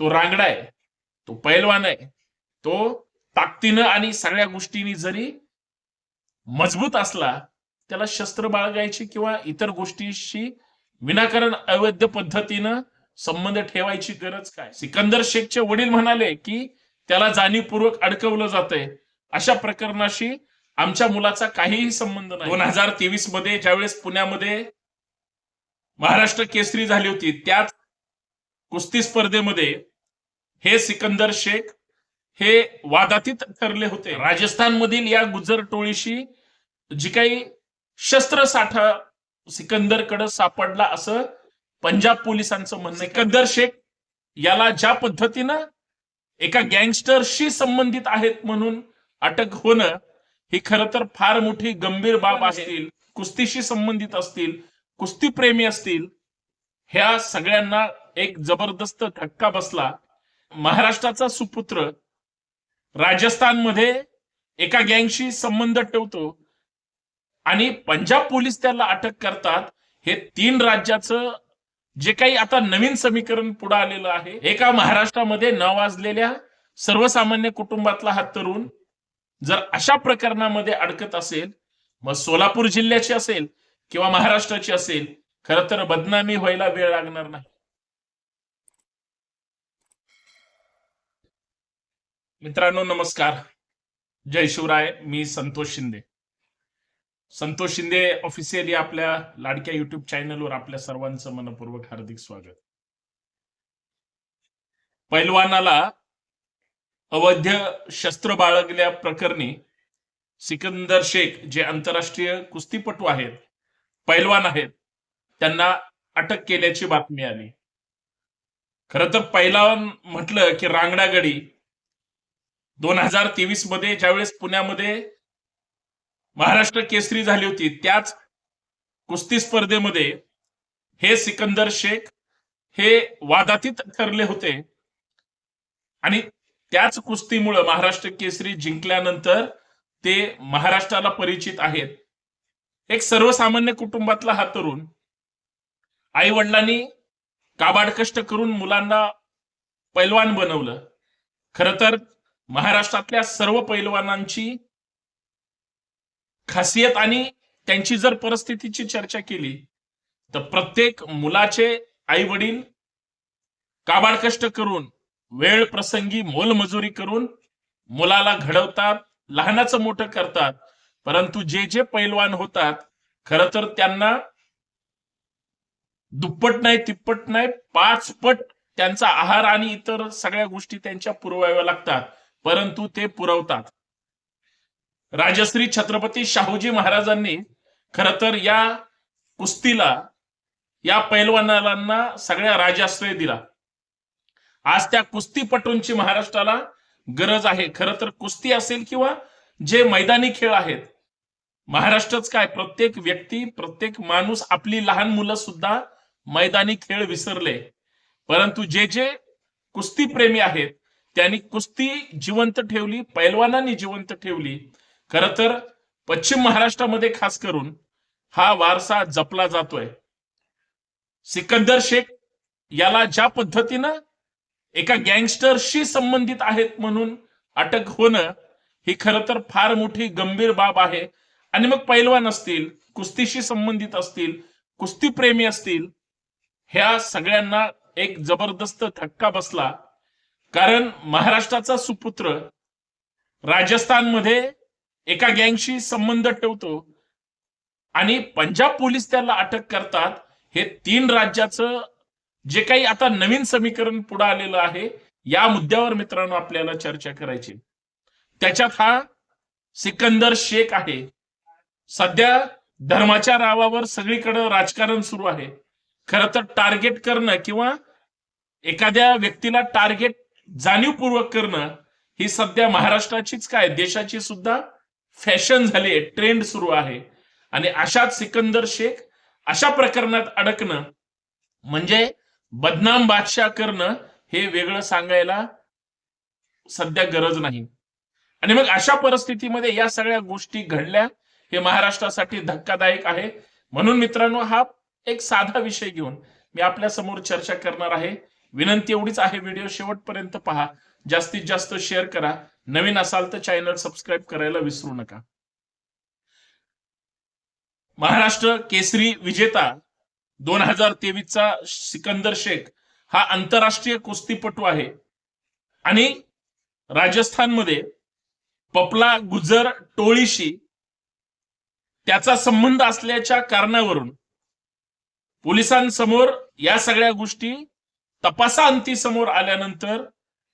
तो रांगडा आहे तो पैलवान आहे तो ताकदीनं आणि सगळ्या गोष्टींनी जरी मजबूत असला त्याला शस्त्र बाळगायची किंवा इतर गोष्टीशी विनाकारण अवैध पद्धतीनं संबंध ठेवायची गरज काय? सिकंदर शेखचे वडील म्हणाले की त्याला जाणीवपूर्वक अडकवलं जातंय. अशा प्रकरणाशी आमच्या मुलाचा काहीही संबंध नाही. दोन हजार तेवीसमध्ये ज्यावेळेस पुण्यामध्ये महाराष्ट्र केसरी झाली होती त्याच कुस्ती स्पर्धेमध्ये हे सिकंदर शेख हे वादातीत ठरले होते राजस्थान मधील या गुजर टोळीशी जी काही शस्त्रसाठा सिकंदरकडे सापडला असं पंजाब पोलिसांचं म्हणणं. सिकंदर शेख याला ज्या पद्धतीनं एका गँगस्टरशी संबंधित आहेत म्हणून अटक होणं ही खरं तर फार मोठी गंभीर बाब असतील कुस्तीशी संबंधित असतील कुस्तीप्रेमी असतील ह्या सगळ्यांना एक जबरदस्त धक्का बसला. महाराष्ट्राचा सुपुत्र राजस्थानमध्ये एका गँगशी संबंध ठेवतो. आणि पंजाब पोलीस त्याला अटक करतात. हे तीन राज्याचं जे काही आता नवीन समीकरण पुढे आलेलं आहे. एका महाराष्ट्रामध्ये न वाजलेल्या सर्वसामान्य कुटुंबातला हा तरुण जर अशा प्रकरणामध्ये अडकत असेल मग सोलापूर जिल्ह्याची असेल किंवा महाराष्ट्राची असेल खर तर बदनामी व्हायला वेळ लागणार नाही. मित्रांनो नमस्कार. जय शिवराय मी संतोष शिंदे. संतोष शिंदे ऑफिशियली आपल्या लाडक्या युट्यूब चॅनलवर आपल्या सर्वांचं मनपूर्वक हार्दिक स्वागत. पैलवानाला अवैध शस्त्र बाळगल्या प्रकरणी सिकंदर शेख जे आंतरराष्ट्रीय कुस्तीपटू आहेत पैलवान आहेत त्यांना अटक केल्याची बातमी आली. खरं तर पैलवान म्हटलं की रांगडागडी दोन हजार तेवीसमध्ये ज्यावेळेस पुण्यामध्ये महाराष्ट्र केसरी झाली होती त्याच कुस्ती स्पर्धेमध्ये हे सिकंदर शेख हे वादातीत ठरले होते. आणि त्याच कुस्तीमुळं महाराष्ट्र केसरी जिंकल्यानंतर ते महाराष्ट्राला परिचित आहेत. एक सर्वसामान्य कुटुंबातला हा तरुण आई वडिलांनी काबाड कष्ट करून मुलांना पैलवान बनवलं. खर तर महाराष्ट्रातल्या सर्व पैलवानांची खासियत आणि त्यांची जर परिस्थितीची चर्चा केली तर प्रत्येक मुलाचे आई वडील काबाड कष्ट करून वेळ प्रसंगी मोलमजुरी करून मुलाला घडवतात लहानाचं मोठं करतात. परंतु जे जे पैलवान होतात खर तर त्यांना दुप्पट नाही तिप्पट नाही पाच पट त्यांचा आहार आणि इतर सगळ्या गोष्टी त्यांच्या पुरवाव्या लागतात. परंतु ते पुरवतात. राजश्री छत्रपती शाहूजी महाराजांनी खर तर या कुस्तीला या पैलवानांना सगळ्या राजाश्रय दिला. आज त्या कुस्तीपटूंची महाराष्ट्राला गरज आहे. खरं तर कुस्ती असेल किंवा जे मैदानी खेळ आहेत महाराष्ट्रच काय? प्रत्येक व्यक्ती प्रत्येक माणूस आपली लहान मुलं सुद्धा मैदानी खेळ विसरले. परंतु जे जे कुस्तीप्रेमी आहेत त्यांनी कुस्ती जिवंत ठेवली पैलवानांनी जिवंत ठेवली. खर तर पश्चिम महाराष्ट्रामध्ये खास करून हा वारसा जपला जातोय. सिकंदर शेख याला ज्या पद्धतीनं एका गँगस्टरशी संबंधित आहेत म्हणून अटक होणं ही खरं तर फार मोठी गंभीर बाब आहे. आणि मग पैलवान असतील कुस्तीशी संबंधित असतील कुस्तीप्रेमी असतील ह्या सगळ्यांना एक जबरदस्त धक्का बसला. कारण महाराष्ट्राचा सुपुत्र राजस्थानमध्ये एका गँगशी संबंध ठेवतो आणि पंजाब पोलीस त्याला अटक करतात. हे तीन राज्याचं जे काही आता नवीन समीकरण पुढे आलेलं आहे या मुद्द्यावर मित्रांनो आपल्याला चर्चा करायची. त्याच्यात हा सिकंदर शेख आहे. सध्या धर्माच्या नावावर सगळीकडे राजकारण सुरू आहे. खरं तर टार्गेट करणं किंवा एखाद्या व्यक्तीला टार्गेट जाणीवपूर्वक करणं ही सध्या महाराष्ट्राचीच काय देशाची सुद्धा फॅशन झाली ट्रेंड सुरू आहे. आणि अशाच सिकंदर शेख अशा प्रकरणात अडकणं म्हणजे बदनाम बादशाह करणं हे वेगळं सांगायला सध्या गरज नाही. आणि मग अशा परिस्थितीमध्ये या सगळ्या गोष्टी घडल्या हे महाराष्ट्रासाठी धक्कादायक आहे. म्हणून मित्रांनो हा एक साधा विषय घेऊन मी आपल्यासमोर चर्चा करणार आहे. विनंती एवढीच आहे व्हिडिओ शेवटपर्यंत पहा. जास्तीत जास्त शेअर करा. नवीन असाल तर चॅनल सबस्क्राईब करायला विसरू नका. महाराष्ट्र केसरी विजेता दोन हजार तेवीसचा सिकंदर शेख हा आंतरराष्ट्रीय कुस्तीपटू आहे. आणि राजस्थानमध्ये पपला गुजर टोळीशी त्याचा संबंध असल्याच्या कारणावरून पोलिसांसमोर या सगळ्या गोष्टी तपासा अंती समोर आल्यानंतर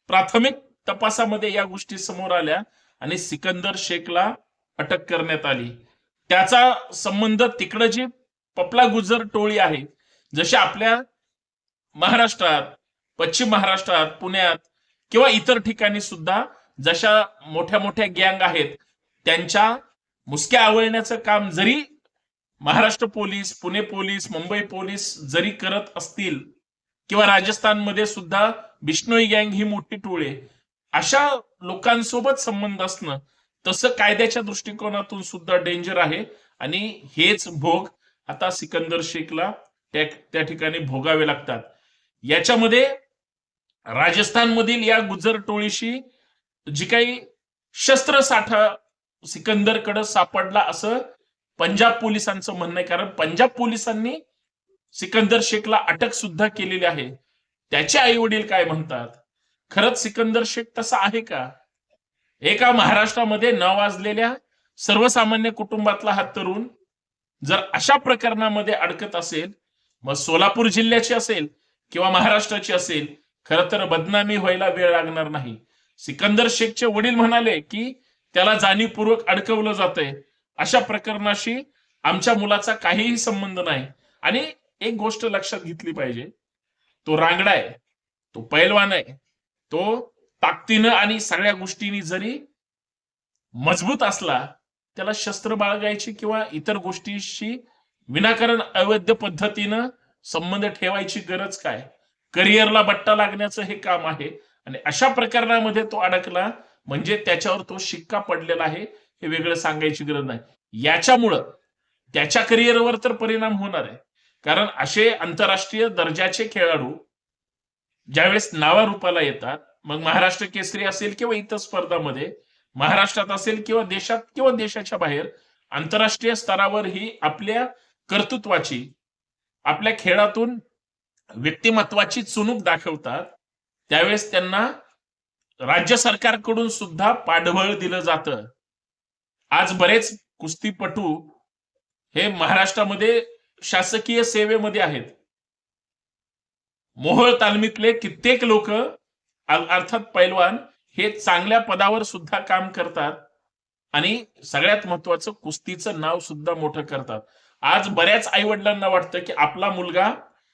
प्राथमिक तपासामध्ये या गोष्टी समोर आल्या आणि सिकंदर शेखला अटक करण्यात आली. त्याचा संबंध तिकडं जी पपला गुजर टोळी आहे जशी आपल्या महाराष्ट्रात पश्चिम महाराष्ट्रात पुण्यात किंवा इतर ठिकाणी सुद्धा जशा मोठ्या मोठ्या गँग आहेत त्यांच्या मुसक्या आवळण्याचं काम जरी Maharashtra police Pune police Mumbai police जरी करत असतील किंवा राजस्थानमध्ये सुद्धा बिष्णोई गँग ही मोठी टोळी आहे. अशा लोकांसोबत संबंध असणं तसं कायद्याच्या दृष्टिकोनातून सुद्धा डेंजर आहे. आणि हेच भोग आता सिकंदर शेखला त्या त्या ठिकाणी भोगावे लागतात. याच्यामध्ये राजस्थानमधील या गुजर टोळीशी जी काही शस्त्रसाठा सिकंदरकडे सापडला असं पंजाब पोलिसांचं म्हणणं आहे. कारण पंजाब पोलिसांनी सिकंदर शेखला अटक सुद्धा केलेली आहे. त्याचे आई वडील काय म्हणतात? खरंच सिकंदर शेख तसा आहे का? एका महाराष्ट्रामध्ये न वाजलेल्या सर्वसामान्य कुटुंबातला हा तरुण जर अशा प्रकरणामध्ये अडकत असेल मग सोलापूर जिल्ह्याची असेल किंवा महाराष्ट्राची असेल खरं तर बदनामी व्हायला वेळ लागणार नाही. सिकंदर शेखचे वडील म्हणाले की त्याला जाणीवपूर्वक अडकवलं जातंय. अशा प्रकरणाशी आमच्या मुलाचा काहीही संबंध नाही. आणि एक गोष्ट लक्षात घेतली पाहिजे. तो रांगडा आहे तो पैलवान आहे तो ताकदीनं आणि सगळ्या गोष्टींनी जरी मजबूत असला त्याला शस्त्र बाळगायची किंवा इतर गोष्टीशी विनाकारण अवैध पद्धतीनं संबंध ठेवायची गरज काय? करिअरला बट्टा लागण्याचं हे काम आहे आणि अशा प्रकरणामध्ये तो अडकला म्हणजे त्याच्यावर तो शिक्का पडलेला आहे हे वेगळं सांगायची गरज नाही. याच्यामुळं त्याच्या करिअरवर तर परिणाम होणार आहे. कारण असे आंतरराष्ट्रीय दर्जाचे खेळाडू ज्यावेळेस नावारूपाला येतात मग महाराष्ट्र केसरी असेल किंवा इतर स्पर्धामध्ये महाराष्ट्रात असेल किंवा देशात किंवा देशाच्या बाहेर आंतरराष्ट्रीय स्तरावर ही आपल्या कर्तृत्वाची आपल्या खेळातून व्यक्तिमत्वाची चुणूक दाखवतात त्यावेळेस त्यांना राज्य सरकारकडून सुद्धा पाठबळ दिलं जातं. आज बरेच कुस्तीपटू हे महाराष्ट्रामध्ये शासकीय सेवेमध्ये आहेत. मोहोळ तालमीतले कित्येक लोक अर्थात पैलवान हे चांगल्या पदावर सुद्धा काम करतात आणि सगळ्यात महत्वाचं कुस्तीचं नाव सुद्धा मोठं करतात. आज बऱ्याच आई वडिलांना वाटतं की आपला मुलगा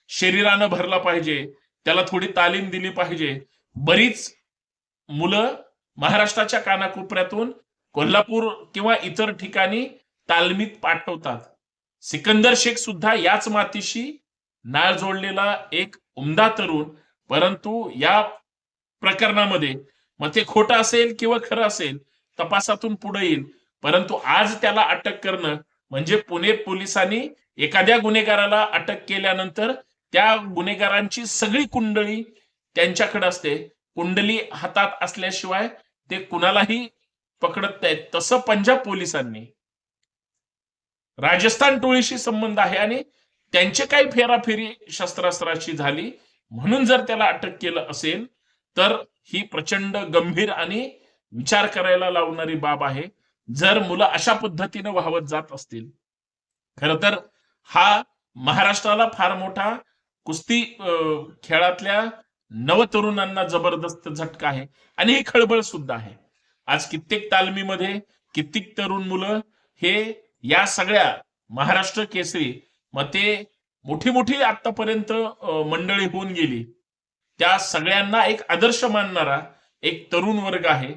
शरीरानं भरला पाहिजे त्याला थोडी तालीम दिली पाहिजे. बरीच मुलं महाराष्ट्राच्या कानाकोपऱ्यातून कोल्हापूर किंवा इतर ठिकाणी तालमीत पाठवतात. सिकंदर शेख सुद्धा याच मातीशी नाळ जोडलेला एक उमदा तरुण परंतु या प्रकरणामध्ये मग ते खोटं असेल किंवा खरं असेल तपासातून पुढे येईल. परंतु आज त्याला अटक करणं म्हणजे पुणे पोलिसांनी एखाद्या गुन्हेगाराला अटक केल्यानंतर त्या गुन्हेगारांची सगळी कुंडळी त्यांच्याकडे असते. कुंडली हातात असल्याशिवाय ते कुणालाही पकडत नाहीत. तसं पंजाब पोलिसांनी राजस्थान टोळीशी संबंध आहे आणि त्यांचे काही फेराफेरी शस्त्रास्त्राची झाली. म्हणून जर त्याला अटक केलं असेल तर ही प्रचंड गंभीर आणि विचार करायला लावणारी बाब आहे. जर मुलं अशा पद्धतीनं वाहवत जात असतील खर तर हा महाराष्ट्राला फार मोठा कुस्ती अं, खेळातल्या नवतरुणांना जबरदस्त झटका आहे. आणि ही खळबळ सुद्धा आहे. आज कित्येक तालमीमध्ये कित्येक तरुण मुलं हे या सगळ्या महाराष्ट्र केसरी मग ते मोठी मोठी आतापर्यंत मंडळी होऊन गेली. त्या सगळ्यांना एक आदर्श मानणारा एक तरुण वर्ग आहे.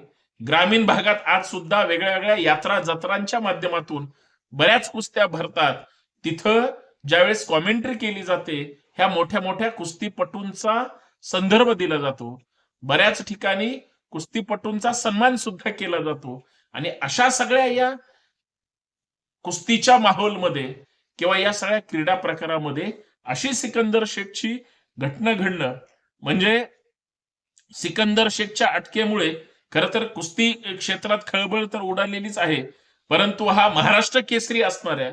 ग्रामीण भागात आज सुद्धा वेगळ्या वेगळ्या यात्रा जत्रांच्या माध्यमातून बऱ्याच कुस्त्या भरतात. तिथं ज्यावेळेस कॉमेंट्री केली जाते ह्या मोठ्या मोठ्या कुस्तीपटूंचा संदर्भ दिला जातो. बऱ्याच ठिकाणी कुस्तीपटूंचा सन्मान सुद्धा केला जातो. आणि अशा सगळ्या या कुस्तीच्या माहोलमध्ये किंवा या सगळ्या क्रीडा प्रकारामध्ये अशी सिकंदर शेखची घटना घडणं. म्हणजे सिकंदर शेखच्या अटकेमुळे खर तर कुस्ती क्षेत्रात खळबळ तर उडालेलीच आहे. परंतु हा महाराष्ट्र केसरी असणाऱ्या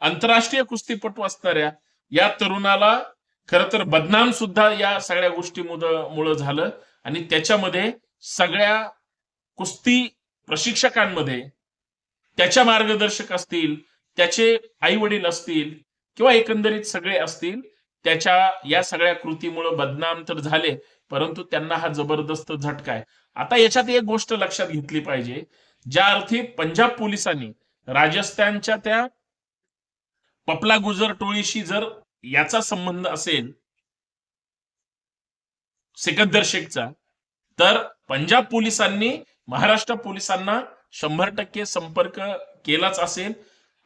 आंतरराष्ट्रीय कुस्तीपटू असणाऱ्या या तरुणाला खर तर बदनाम सुद्धा या सगळ्या गोष्टी मुळे झालं. आणि त्याच्यामध्ये सगळ्या कुस्ती प्रशिक्षकांमध्ये त्याच्या मार्गदर्शक असतील त्याचे आई वडील असतील किंवा एकंदरीत सगळे असतील त्याच्या या सगळ्या कृतीमुळं बदनाम तर झाले परंतु त्यांना हा जबरदस्त झटका आहे. आता याच्यात एक गोष्ट लक्षात घेतली पाहिजे. ज्या अर्थी पंजाब पोलिसांनी राजस्थानच्या त्या पपला गुजर टोळीशी जर याचा संबंध असेल सिकंदर शेखचा तर पंजाब पोलिसांनी महाराष्ट्र पोलिसांना शंभर टक्के संपर्क केलाच असेल.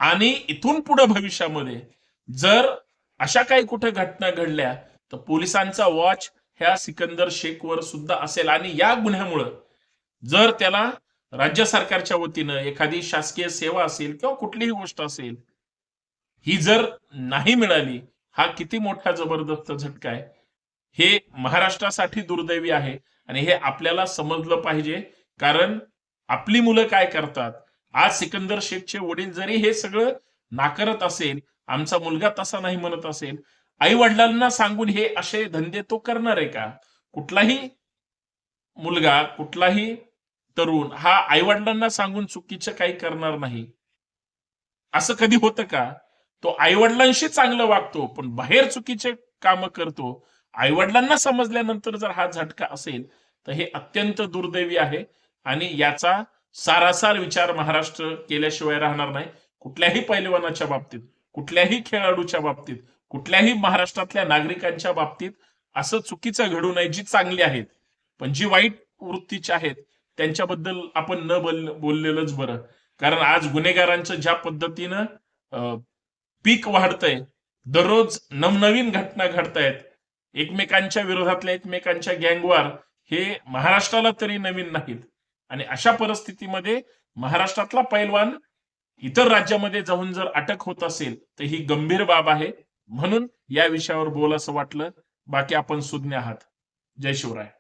आणि इथून पुढे भविष्यामध्ये जर अशा काही कुठे घटना घडल्या तर पोलिसांचा वॉच ह्या सिकंदर शेखवर सुद्धा असेल. आणि या गुन्ह्यामुळं जर त्याला राज्य सरकारच्या वतीनं एखादी शासकीय सेवा असेल किंवा कुठलीही गोष्ट असेल ही जर नाही मिळाली हा किती मोठा जबरदस्त झटका आहे. हे महाराष्ट्रासाठी दुर्दैवी आहे आणि हे आपल्याला समजलं पाहिजे. कारण आपली मुलं काय करतात? आज सिकंदर शेखचे वडील जरी हे सगळं नाकारत असेल आमचा मुलगा तसा नाही म्हणत असेल आई वडिलांना सांगून हे असे धंदे तो करणार आहे का? कुठलाही मुलगा कुठलाही तरुण हा आई वडिलांना सांगून चुकीचं काही करणार नाही. असं कधी होतं का? तो आई वडिलांशी चांगलं वागतो पण बाहेर चुकीचे काम करतो. आई वडिलांना समजल्यानंतर जर हा झटका असेल तर हे अत्यंत दुर्दैवी आहे. आणि याचा सारासार विचार महाराष्ट्र केल्याशिवाय राहणार नाही. कुठल्याही पैलवानाच्या बाबतीत कुठल्याही खेळाडूच्या बाबतीत कुठल्याही महाराष्ट्रातल्या नागरिकांच्या बाबतीत असं चुकीचं घडू नये जी चांगली आहेत. पण जी वाईट वृत्तीची आहेत त्यांच्याबद्दल आपण न बोल बोललेलंच बरं. कारण आज गुन्हेगारांचं ज्या पद्धतीनं अं, पीक वाढतंय दररोज नवनवीन घटना घडतायत. एकमेकांच्या विरोधातल्या एकमेकांच्या गँगवार हे महाराष्ट्राला तरी नवीन नाहीत. आणि अशा परिस्थितीमध्ये महाराष्ट्रातला पैलवान इतर राज्यामध्ये जाऊन जर अटक होत असेल तर ही गंभीर बाब आहे. म्हणून या विषयावर बोल असं वाटलं. बाकी आपण सुज्ञ आहात. जय शिवराय.